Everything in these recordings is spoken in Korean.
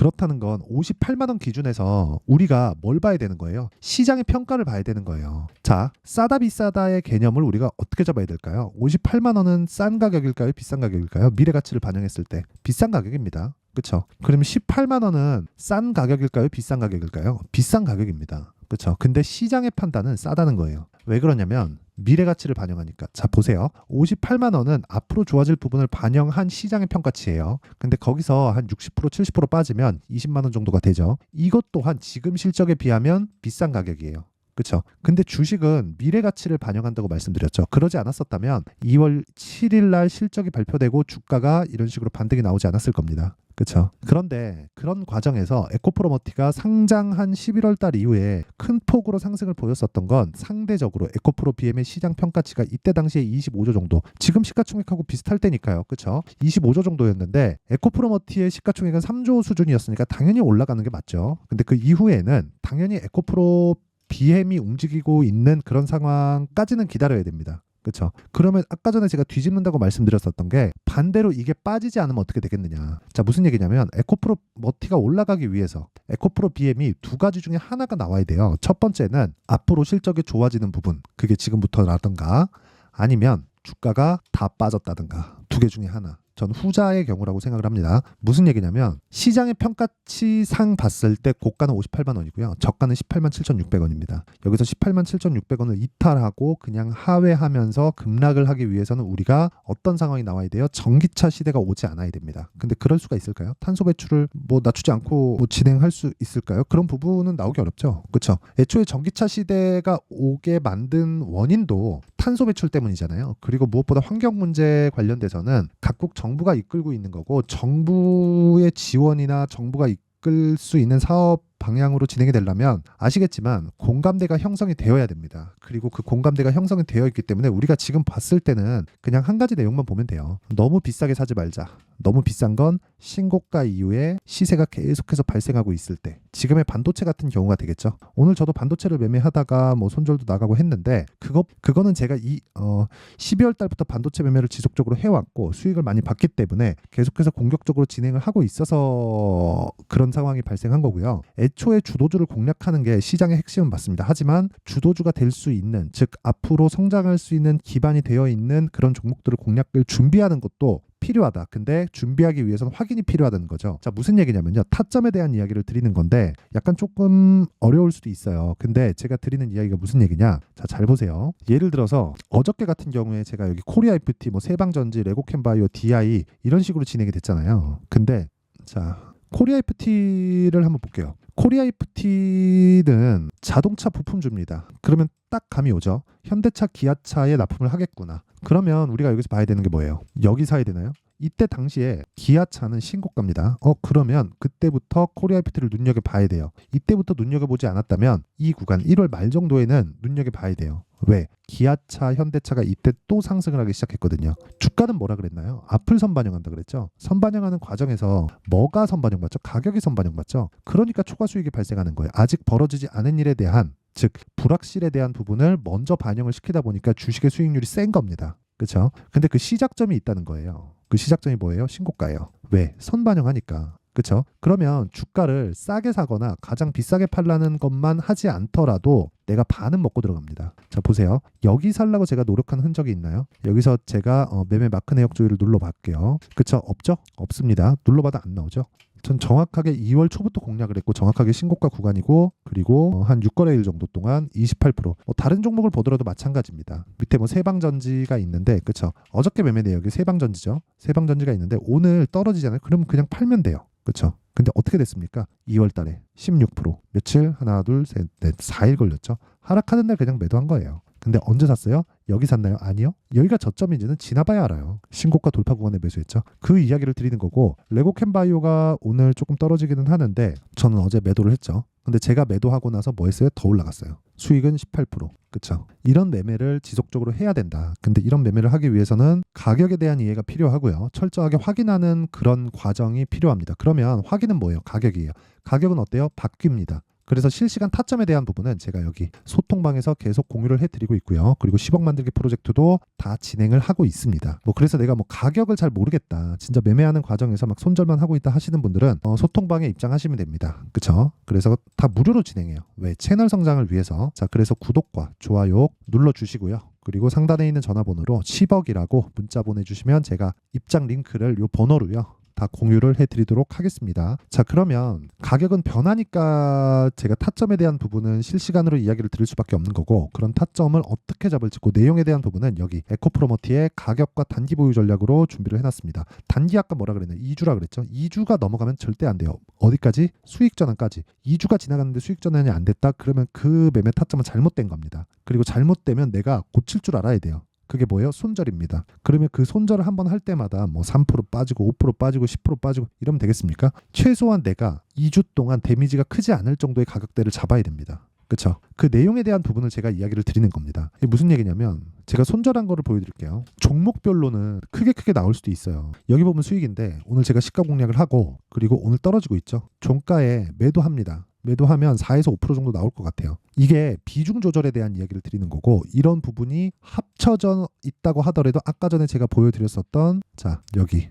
그렇다는 건 58만 원 기준에서 우리가 뭘 봐야 되는 거예요? 시장의 평가를 봐야 되는 거예요. 자, 싸다 비싸다의 개념을 우리가 어떻게 잡아야 될까요? 58만 원은 싼 가격일까요? 비싼 가격일까요? 미래 가치를 반영했을 때 비싼 가격입니다. 그렇죠? 그러면 18만 원은 싼 가격일까요? 비싼 가격일까요? 비싼 가격입니다. 그렇죠? 근데 시장의 판단은 싸다는 거예요. 왜 그러냐면 미래 가치를 반영하니까. 자, 보세요. 58만 원은 앞으로 좋아질 부분을 반영한 시장의 평가치예요. 근데 거기서 한 60% 70% 빠지면 20만 원 정도가 되죠. 이것 또한 지금 실적에 비하면 비싼 가격이에요. 그렇죠. 근데 주식은 미래 가치를 반영한다고 말씀드렸죠. 그러지 않았었다면 2월 7일 날 실적이 발표되고 주가가 이런 식으로 반등이 나오지 않았을 겁니다. 그렇죠. 그런데 그런 과정에서 에코프로머티가 상장한 11월 달 이후에 큰 폭으로 상승을 보였었던 건 상대적으로 에코프로 BM의 시장 평가치가 이때 당시에 25조 정도. 지금 시가총액하고 비슷할 때니까요. 그렇죠. 25조 정도였는데 에코프로머티의 시가총액은 3조 수준이었으니까 당연히 올라가는 게 맞죠. 근데 그 이후에는 당연히 에코프로 BM이 움직이고 있는 그런 상황까지는 기다려야 됩니다. 그렇죠. 그러면 아까 전에 제가 뒤집는다고 말씀드렸었던 게 반대로 이게 빠지지 않으면 어떻게 되겠느냐. 자, 무슨 얘기냐면 에코프로 머티가 올라가기 위해서 에코프로 BM이 두 가지 중에 하나가 나와야 돼요. 첫 번째는 앞으로 실적이 좋아지는 부분. 그게 지금부터라든가 아니면 주가가 다 빠졌다든가 두 개 중에 하나. 전 후자의 경우라고 생각을 합니다. 무슨 얘기냐면 시장의 평가치상 봤을 때 고가는 58만 원이고요. 저가는 18만 7,600원입니다. 여기서 18만 7,600원을 이탈하고 그냥 하회하면서 급락을 하기 위해서는 우리가 어떤 상황이 나와야 돼요? 전기차 시대가 오지 않아야 됩니다. 근데 그럴 수가 있을까요? 탄소 배출을 뭐 낮추지 않고 뭐 진행할 수 있을까요? 그런 부분은 나오기 어렵죠. 그렇죠? 애초에 전기차 시대가 오게 만든 원인도 탄소 배출 때문이잖아요. 그리고 무엇보다 환경 문제 관련돼서는 각국 정 부가 이끌고 있는 거고 정부의 지원이나 정부가 이끌 수 있는 사업 방향으로 진행이 되려면 아시겠지만 공감대가 형성이 되어야 됩니다. 그리고 그 공감대가 형성이 되어 있기 때문에 우리가 지금 봤을 때는 그냥 한 가지 내용만 보면 돼요. 너무 비싸게 사지 말자. 너무 비싼 건 신고가 이후에 시세가 계속해서 발생하고 있을 때 지금의 반도체 같은 경우가 되겠죠. 오늘 저도 반도체를 매매하다가 뭐 손절도 나가고 했는데 그거 그거는 제가 이 어, 12월 달부터 반도체 매매를 지속적으로 해왔고 수익을 많이 받기 때문에 계속해서 공격적으로 진행을 하고 있어서 그런 상황이 발생한 거고요. 애초에 주도주를 공략하는 게 시장의 핵심은 맞습니다. 하지만 주도주가 될 수 있는 즉 앞으로 성장할 수 있는 기반이 되어 있는 그런 종목들을 공략을 준비하는 것도 필요하다. 근데 준비하기 위해서는 확인이 필요하다는 거죠. 자, 무슨 얘기냐면요. 타점에 대한 이야기를 드리는 건데 약간 조금 어려울 수도 있어요. 근데 제가 드리는 이야기가 무슨 얘기냐? 자, 잘 보세요. 예를 들어서 어저께 같은 경우에 제가 여기 코리아 FT 뭐 세방전지, 레고캠바이오, DI 이런 식으로 진행이 됐잖아요. 근데 자, 코리아 FT를 한번 볼게요. 코리아 FT는 자동차 부품주입니다. 그러면 딱 감이 오죠. 현대차, 기아차에 납품을 하겠구나. 그러면 우리가 여기서 봐야 되는 게 뭐예요? 여기 사야 되나요? 이때 당시에 기아차는 신고가입니다. 어 그러면 그때부터 코리아 FT를 눈여겨 봐야 돼요. 이때부터 눈여겨 보지 않았다면 이 구간 1월 말 정도에는 눈여겨 봐야 돼요. 왜? 기아차, 현대차가 이때 또 상승을 하기 시작했거든요. 주가는 뭐라 그랬나요? 앞을 선반영한다 그랬죠. 선반영하는 과정에서 뭐가 선반영 맞죠? 가격이 선반영 맞죠? 그러니까 초과 수익이 발생하는 거예요. 아직 벌어지지 않은 일에 대한 즉 불확실에 대한 부분을 먼저 반영을 시키다 보니까 주식의 수익률이 센 겁니다. 그렇죠? 근데 그 시작점이 있다는 거예요. 그 시작점이 뭐예요? 신고가예요. 왜? 선반영하니까. 그렇죠? 그러면 주가를 싸게 사거나 가장 비싸게 팔라는 것만 하지 않더라도 내가 반은 먹고 들어갑니다. 자 보세요. 여기 살라고 제가 노력한 흔적이 있나요? 여기서 제가 어, 매매 마크 내역 조회를 눌러볼게요. 그쵸? 없죠? 없습니다. 눌러봐도 안 나오죠? 전 정확하게 2월 초부터 공략을 했고 정확하게 신고가 구간이고 그리고 어, 한 6거래일 정도 동안 28%뭐 다른 종목을 보더라도 마찬가지입니다. 밑에 뭐 세방전지가 있는데 그쵸? 어저께 매매 내역이 세방전지죠. 세방전지가 있는데 오늘 떨어지잖아요. 그럼 그냥 팔면 돼요. 그렇죠? 근데 어떻게 됐습니까? 2월 달에 16% 며칠 하나 둘 셋 넷 4일 걸렸죠. 하락하는 날 그냥 매도한 거예요. 근데 언제 샀어요? 여기 샀나요? 아니요. 여기가 저점인지는 지나봐야 알아요. 신고가 돌파 구간에 매수했죠. 그 이야기를 드리는 거고 레고캠바이오가 오늘 조금 떨어지기는 하는데 저는 어제 매도를 했죠. 근데 제가 매도하고 나서 뭐 했어요? 더 올라갔어요. 수익은 18%. 그쵸? 이런 매매를 지속적으로 해야 된다. 근데 이런 매매를 하기 위해서는 가격에 대한 이해가 필요하고요. 철저하게 확인하는 그런 과정이 필요합니다. 그러면 확인은 뭐예요? 가격이에요. 가격은 어때요? 바뀝니다. 그래서 실시간 타점에 대한 부분은 제가 여기 소통방에서 계속 공유를 해드리고 있고요. 그리고 10억 만들기 프로젝트도 다 진행을 하고 있습니다. 뭐 그래서 내가 뭐 가격을 잘 모르겠다. 진짜 매매하는 과정에서 막 손절만 하고 있다 하시는 분들은 어, 소통방에 입장하시면 됩니다. 그쵸? 그래서 다 무료로 진행해요. 왜? 채널 성장을 위해서. 자, 그래서 구독과 좋아요 눌러주시고요. 그리고 상단에 있는 전화번호로 10억이라고 문자 보내주시면 제가 입장 링크를 요 번호로요. 다 공유를 해드리도록 하겠습니다. 자 그러면 가격은 변하니까 제가 타점에 대한 부분은 실시간으로 이야기를 드릴 수밖에 없는 거고 그런 타점을 어떻게 잡을지 그 내용에 대한 부분은 여기 에코프로머티의 가격과 단기 보유 전략으로 준비를 해놨습니다. 단기 아까 뭐라 그랬나 2주라 그랬죠. 2주가 넘어가면 절대 안 돼요. 어디까지? 수익 전환까지. 2주가 지나갔는데 수익 전환이 안 됐다? 그러면 그 매매 타점은 잘못된 겁니다. 그리고 잘못되면 내가 고칠 줄 알아야 돼요. 그게 뭐예요? 손절입니다. 그러면 그 손절을 한 번 할 때마다 뭐 3% 빠지고 5% 빠지고 10% 빠지고 이러면 되겠습니까? 최소한 내가 2주 동안 데미지가 크지 않을 정도의 가격대를 잡아야 됩니다. 그렇죠? 그 내용에 대한 부분을 제가 이야기를 드리는 겁니다. 이게 무슨 얘기냐면 제가 손절한 거를 보여드릴게요. 종목별로는 크게 크게 나올 수도 있어요. 여기 보면 수익인데 오늘 제가 시가 공략을 하고 그리고 오늘 떨어지고 있죠. 종가에 매도합니다. 매도하면 4에서 5% 정도 나올 것 같아요. 이게 비중 조절에 대한 이야기를 드리는 거고 이런 부분이 합쳐져 있다고 하더라도 아까 전에 제가 보여드렸었던 자 여기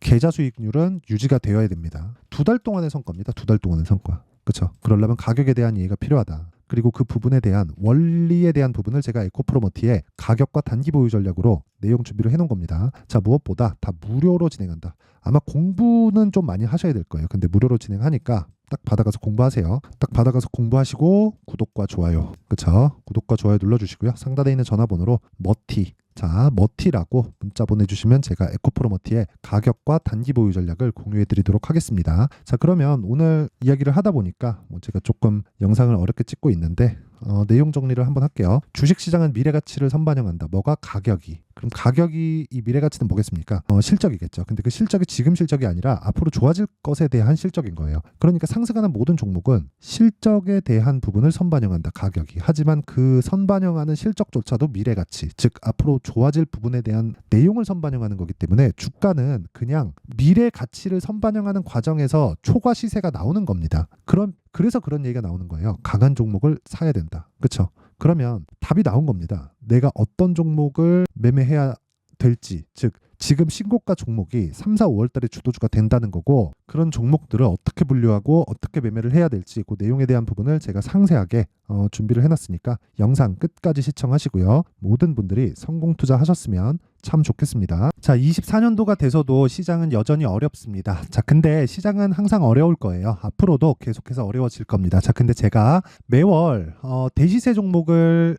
계좌 수익률은 유지가 되어야 됩니다. 두 달 동안의 성과입니다. 두 달 동안의 성과. 그렇죠. 그러려면 가격에 대한 이해가 필요하다. 그리고 그 부분에 대한 원리에 대한 부분을 제가 에코프로머티의 가격과 단기 보유 전략으로 내용 준비를 해놓은 겁니다. 자 무엇보다 다 무료로 진행한다. 아마 공부는 좀 많이 하셔야 될 거예요. 근데 무료로 진행하니까 딱 받아가서 공부하세요. 딱 받아가서 공부하시고 구독과 좋아요. 그쵸? 구독과 좋아요 눌러주시고요. 상단에 있는 전화번호로 머티 자, 머티라고 문자 보내주시면 제가 에코프로 머티의 가격과 단기 보유 전략을 공유해 드리도록 하겠습니다. 자, 그러면 오늘 이야기를 하다 보니까 뭐 제가 조금 영상을 어렵게 찍고 있는데 어, 내용 정리를 한번 할게요. 주식시장은 미래 가치를 선반영한다. 뭐가 가격이. 그럼 가격이 이 미래 가치는 뭐겠습니까? 어, 실적이겠죠. 근데 그 실적이 지금 실적이 아니라 앞으로 좋아질 것에 대한 실적인 거예요. 그러니까 상승하는 모든 종목은 실적에 대한 부분을 선반영한다. 가격이. 하지만 그 선반영하는 실적조차도 미래 가치, 즉 앞으로 좋아질 부분에 대한 내용을 선반영하는 거기 때문에 주가는 그냥 미래 가치를 선반영하는 과정에서 초과 시세가 나오는 겁니다. 그런 그래서 그런 얘기가 나오는 거예요. 강한 종목을 사야 된다. 그렇죠? 그러면 답이 나온 겁니다. 내가 어떤 종목을 매매해야 될지, 즉 지금 신고가 종목이 3, 4, 5월 달에 주도주가 된다는 거고 그런 종목들을 어떻게 분류하고 어떻게 매매를 해야 될지 그 내용에 대한 부분을 제가 상세하게 어, 준비를 해놨으니까 영상 끝까지 시청하시고요. 모든 분들이 성공 투자하셨으면 참 좋겠습니다. 자, 24년도가 돼서도 시장은 여전히 어렵습니다. 자, 근데 시장은 항상 어려울 거예요. 앞으로도 계속해서 어려워질 겁니다. 자, 근데 제가 매월 어, 대시세 종목을